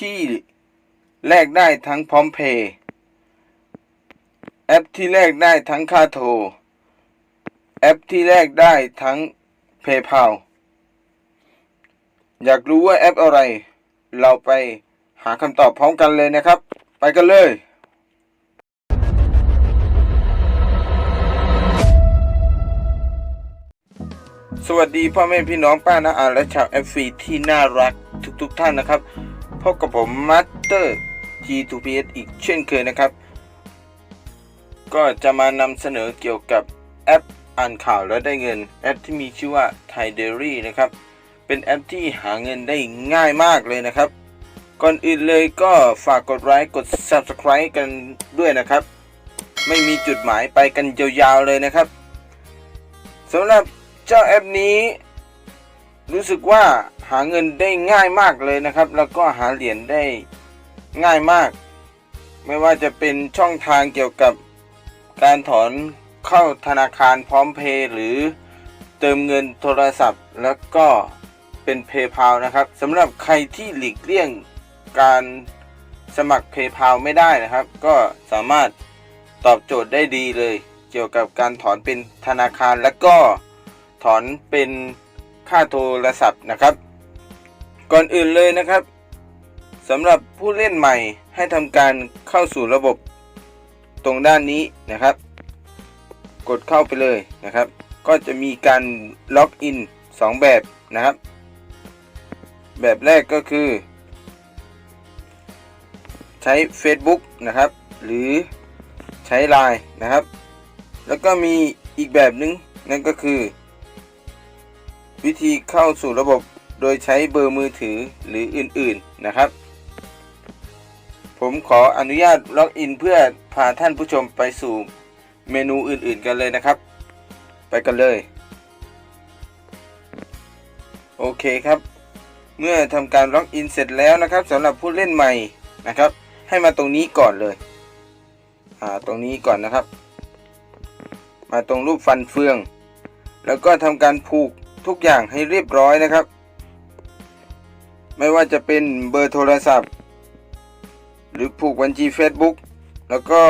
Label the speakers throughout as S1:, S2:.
S1: ที่แลกได้ทั้งพร้อมเพย์แอปที่แลกได้ทั้งค่าโทร แอปที่แลกได้ทั้ง PayPal อยากรู้ว่าแอปอะไร เราไปหาคำตอบพร้อมกันเลยนะครับ ไปกันเลยสวัสดีพ่อแม่พี่น้องป้านาอาและชาวเอฟฟีที่น่ารักทุกๆทท่านนะครับ พบกับผมมาสเตอร์ G2PS อีกเช่นเคยนะครับ ก็จะมานำเสนอเกี่ยวกับแอปอ่านข่าวแล้วได้เงิน แอปที่มีชื่อว่า Thai Diary นะครับ เป็นแอปที่หาเงินได้ง่ายมากเลยนะครับ ก่อนอื่นเลยก็ฝากกดไลค์กด Subscribe กันด้วยนะครับ ไม่มีจุดหมายไปกันยาวๆเลยนะครับสำหรับเจ้าแอปนี้ รู้สึกว่าหาเงินได้ง่ายมากเลยนะครับ แล้วก็หาเหรียญได้ง่ายมาก ไม่ว่าจะเป็นช่องทางเกี่ยวกับการถอนเข้าธนาคารพร้อมเพย์หรือเติมเงินโทรศัพท์ แล้วก็เป็น PayPal นะครับสำหรับใครที่หลีกเลี่ยงการสมัคร PayPal ไม่ได้นะครับ ก็สามารถตอบโจทย์ได้ดีเลย เกี่ยวกับการถอนเป็นธนาคาร แล้วก็ถอนเป็น ค่าโทรศัพท์นะครับ ก่อนอื่นเลยนะครับสำหรับผู้เล่นใหม่ให้ทำการเข้าสู่ระบบตรงด้านนี้นะครับ กดเข้าไปเลยนะครับ ก็จะมีการล็อกอิน 2 แบบนะครับ แบบแรกก็คือ ใช้ Facebook นะครับ หรือใช้ Line นะครับ แล้วก็มีอีกแบบหนึงนั่นก็คือ วิธีเข้าสู่ระบบโดยใช้เบอร์มือถือหรืออื่นๆนะครับ ผมขออนุญาตล็อกอินเพื่อพาท่านผู้ชมไปสู่เมนูอื่นๆกันเลยนะครับ ไปกันเลย โอเคครับ เมื่อทำการล็อกอินเสร็จแล้วนะครับสำหรับผู้เล่นใหม่นะครับ ให้มาตรงนี้ก่อนเลยอ่าตรงนี้ก่อนนะครับ มาตรงรูปฟันเฟือง แล้วก็ทำการผูก ทุกอย่างให้เรียบร้อยนะครับ ไม่ว่าจะเป็นเบอร์โทรศัพท์ หรือผูกบัญชี Facebook แล้วก็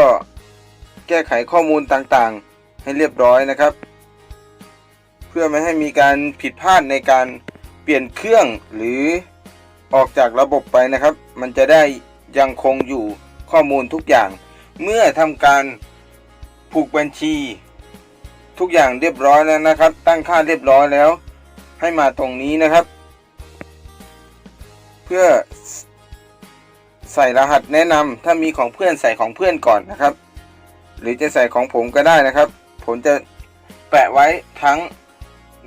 S1: แก้ไขข้อมูลต่างๆ ให้เรียบร้อยนะครับ เพื่อไม่ให้มีการผิดพลาดในการเปลี่ยนเครื่องหรือออกจากระบบไปนะครับ มันจะได้ยังคงอยู่ข้อมูลทุกอย่าง เมื่อทำการผูกบัญชี ทุกอย่างเรียบร้อยแล้วนะครับ ตั้งค่าเรียบร้อยแล้ว ให้มาตรงนี้นะครับ เพื่อใส่รหัสแนะนำถ้ามีของเพื่อนใส่ของเพื่อนก่อนนะครับ หรือจะใส่ของผมก็ได้นะครับ ผมจะแปะไว้ทั้ง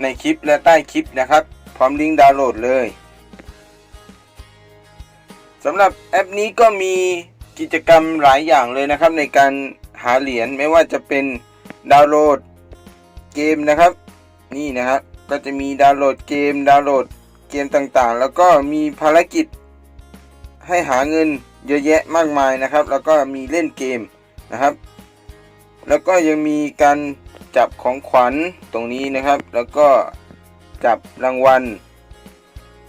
S1: ในคลิปและใต้คลิปนะครับ พร้อมลิงก์ดาวน์โหลดเลยสำหรับแอปนี้ก็มีกิจกรรมหลายอย่างเลยนะครับ ในการหาเหรียญไม่ว่าจะเป็นดาวน์โหลดเกมนะครับ นี่นะครับ ก็จะมีดาวน์โหลดเกมดาวน์โหลดเกมต่างๆ แล้วก็มีภารกิจให้หาเงินเยอะแยะมากมายนะครับ แล้วก็มีเล่นเกมนะครับ แล้วก็ยังมีการจับของขวัญตรงนี้นะครับ แล้วก็จับรางวัล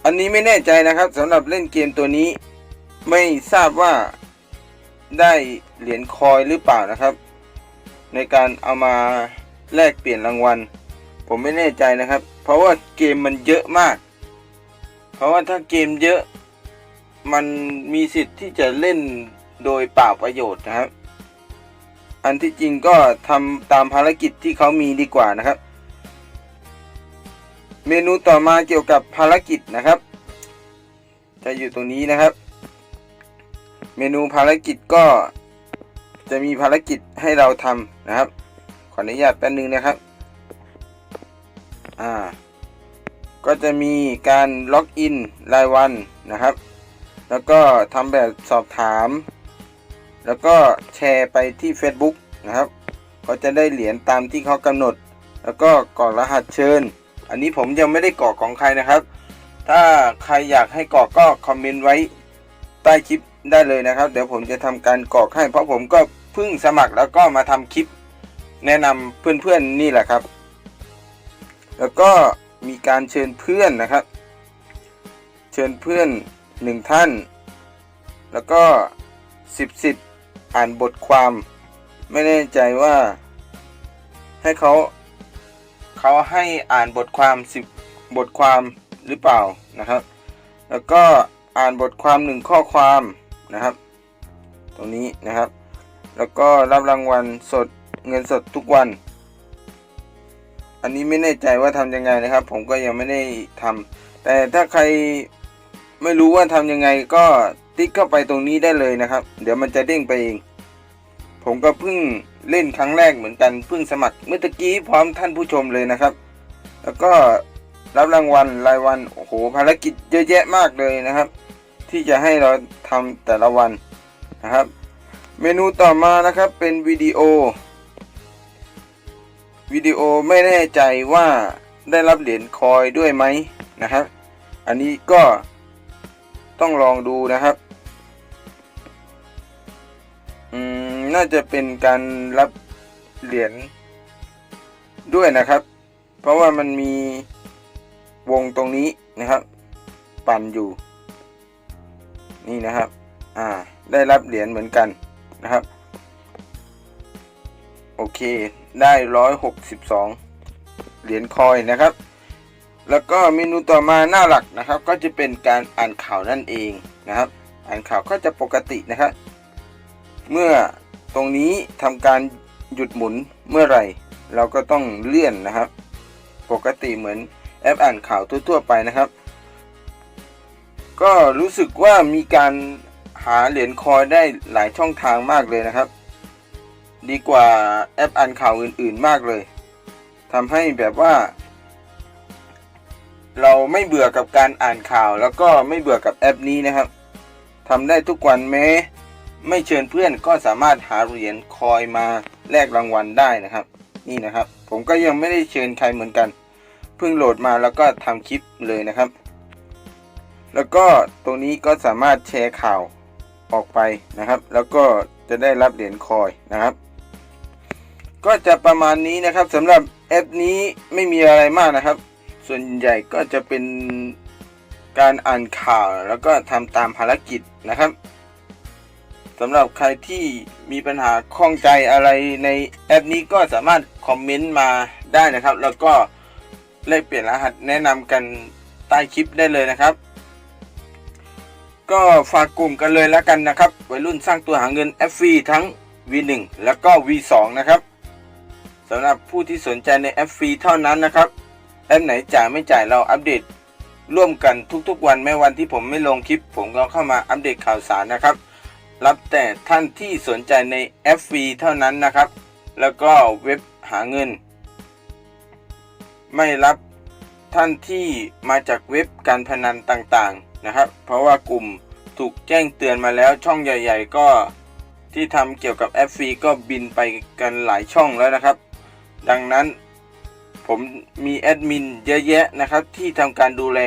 S1: อันนี้ไม่แน่ใจนะครับสำหรับเล่นเกมตัวนี้ ไม่ทราบว่าได้เหรียญคอยหรือเปล่านะครับ ในการเอามาแลกเปลี่ยนรางวัล ผมไม่แน่ใจนะครับ เพราะว่าเกมมันเยอะมาก เพราะว่าถ้าเกมเยอะ มันมีสิทธิ์ที่จะเล่นโดยเปล่าประโยชน์นะครับ อันที่จริงก็ทำตามภารกิจที่เขามีดีกว่านะครับ เมนูต่อมาเกี่ยวกับภารกิจนะครับ จะอยู่ตรงนี้นะครับ เมนูภารกิจก็จะมีภารกิจให้เราทำนะครับ ขออนุญาตแป๊บนึงนะครับ อ่าก็จะมีการล็อกอินรายวันนะครับ แล้วก็ทำแบบสอบถาม แล้วก็แชร์ไปที่ Facebook นะครับเขาจะได้เหรียญตามที่เขากำหนด แล้วก็กรอกรหัสเชิญ อันนี้ผมยังไม่ได้กรอกของใครนะครับ ถ้าใครอยากให้กรอกก็คอมเมนต์ไว้ใต้คลิปได้เลยนะครับ เดี๋ยวผมจะทำการกรอกให้ เพราะผมก็เพิ่งสมัครแล้วก็มาทำคลิปแนะนำเพื่อนๆนี่แหละครับ แล้วก็มีการเชิญเพื่อนนะครับ เชิญเพื่อนหนึ่งท่าน แล้วก็สิบสิบอ่านบทความไม่แน่ใจว่า ให้เขาเขาให้อ่านบทความสิบบทความหรือเปล่านะครับ แล้วก็อ่านบทความหนึ่งข้อความนะครับ ตรงนี้นะครับ แล้วก็รับรางวัลสดเงินสดทุกวัน อันนี้ไม่แน่ใจว่าทำยังไงนะครับ ผมก็ยังไม่ได้ทำแต่ถ้าใครไม่รู้ว่าทำยังไงก็ติ๊กเข้าไปตรงนี้ได้เลยนะครับ เดี๋ยวมันจะเด้งไปเอง ผมก็เพิ่งเล่นครั้งแรกเหมือนกันเพิ่งสมัครเมื่อกี้พร้อมท่านผู้ชมเลยนะครับ แล้วก็รับรางวัลรายวันโอ้โหภารกิจเยอะแยะมากเลยนะครับ ที่จะให้เราทำแต่ละวันนะครับ เมนูต่อมานะครับเป็นวิดีโอ วิดีโอไม่แน่ใจว่าได้รับเหรียญคอยด้วยไหมนะครับ อันนี้ก็ต้องลองดูนะครับ อืม น่าจะเป็นการรับเหรียญด้วยนะครับ เพราะว่ามันมีวงตรงนี้นะครับ ปั่นอยู่ นี่นะครับ อ่า ได้รับเหรียญเหมือนกันนะครับ โอเค ได้ร้อยหกสิบสองเหรียญคอยนะครับ แล้วก็เมนูต่อมาหน้าหลักนะครับ ก็จะเป็นการอ่านข่าวนั่นเองนะครับ อ่านข่าวก็จะปกตินะครับ เมื่อตรงนี้ทำการหยุดหมุนเมื่อไหร่ เราก็ต้องเลื่อนนะครับ ปกติเหมือนแอปอ่านข่าวทั่วๆไปนะครับ ก็รู้สึกว่ามีการหาเหรียญคอยได้หลายช่องทางมากเลยนะครับ ดีกว่าแอปอ่านข่าวอื่น ๆมากเลยทำให้แบบว่า เราไม่เบื่อกับการอ่านข่าว แล้วก็ไม่เบื่อกับแอปนี้นะครับทำได้ทุกวันแม้ ไม่เชิญเพื่อนก็สามารถหาเหรียญคอยมาแลกรางวัลได้นะครับ นี่นะครับ ผมก็ยังไม่ได้เชิญใครเหมือนกันเพิ่งโหลดมาแล้วก็ทำคลิปเลยนะครับ แล้วก็ตรงนี้ก็สามารถแชร์ข่าวออกไปนะครับ แล้วก็จะได้รับเหรียญคอยนะครับ ก็จะประมาณนี้นะครับสำหรับแอปนี้ไม่มีอะไรมากนะครับ ส่วนใหญ่ก็จะเป็นการอ่านข่าวแล้วก็ทำตามภารกิจนะครับสำหรับใครที่มีปัญหาข้องใจอะไรในแอปนี้ก็สามารถคอมเมนต์มาได้นะครับ แล้วก็แลกเปลี่ยนรหัสแนะนำกันใต้คลิปได้เลยนะครับ ก็ฝากกลุ่มกันเลยแล้วกันนะครับวัยรุ่นสร้างตัวหาเงินแอปฟรีทั้ง V1 แล้วก็ V2 นะครับ สำหรับผู้ที่สนใจในแอปฟรีเท่านั้นนะครับ แอปไหนจ่ายไม่จ่ายเราอัปเดต ร่วมกันทุกๆวันแม้วันที่ผมไม่ลงคลิป ผมก็เข้ามาอัปเดตข่าวสารนะครับ รับแต่ท่านที่สนใจในแอปฟรีเท่านั้นนะครับ แล้วก็เว็บหาเงิน ไม่รับท่านที่มาจากเว็บการพนันต่างๆนะครับ เพราะว่ากลุ่มถูกแจ้งเตือนมาแล้วช่องใหญ่ ๆ ก็ที่ทำเกี่ยวกับแอปฟรีก็บินไปกันหลายช่องแล้วนะครับ ดังนั้นผมมีแอดมินเยอะแยะนะครับที่ทำการดูแล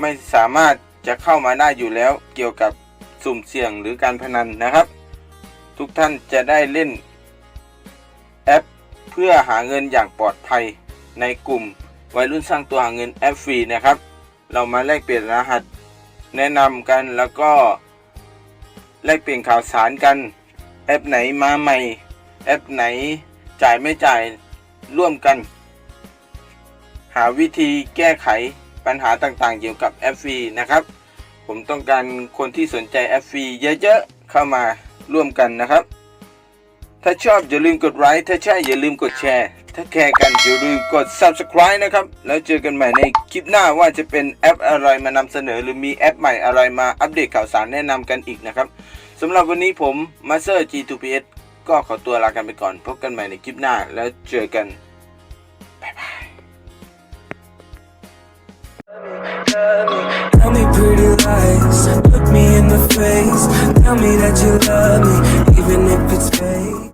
S1: ไม่สามารถจะเข้ามาได้อยู่แล้วเกี่ยวกับสุ่มเสี่ยงหรือการพนันนะครับ ทุกท่านจะได้เล่นแอปเพื่อหาเงินอย่างปลอดภัยในกลุ่มวัยรุ่นสร้างตัวหาเงินแอปฟรีนะครับ เรามาแลกเปลี่ยนรหัส แนะนำกันแล้วก็แลกเปลี่ยนข่าวสารกัน แอปไหนมาใหม่ แอปไหน จ่ายไม่จ่ายร่วมกัน หาวิธีแก้ไขปัญหาต่างๆ เกี่ยวกับแอปฟรีนะครับ ผมต้องการคนที่สนใจแอปฟรีเยอะๆ เข้ามาร่วมกันนะครับ ถ้าชอบอย่าลืมกดไลค์ถ้าใช่อย่าลืมกดแชร์ ถ้าแคร์กันอย่าลืมกด subscribe นะครับ แล้วเจอกันใหม่ในคลิปหน้าว่าจะเป็นแอปอะไรมานำเสนอ หรือมีแอปใหม่อะไรมาอัปเดตข่าวสารแนะนำกันอีกนะครับสำหรับวันนี้ผมมาสเตอร์ G2PS ก็ขอตัวลากันไปก่อน พบกันใหม่ในคลิปหน้า แล้วเจอกัน บ๊ายบาย
S2: Tell me pretty lies, look me in the face. Tell me that you love me, even if it's fake.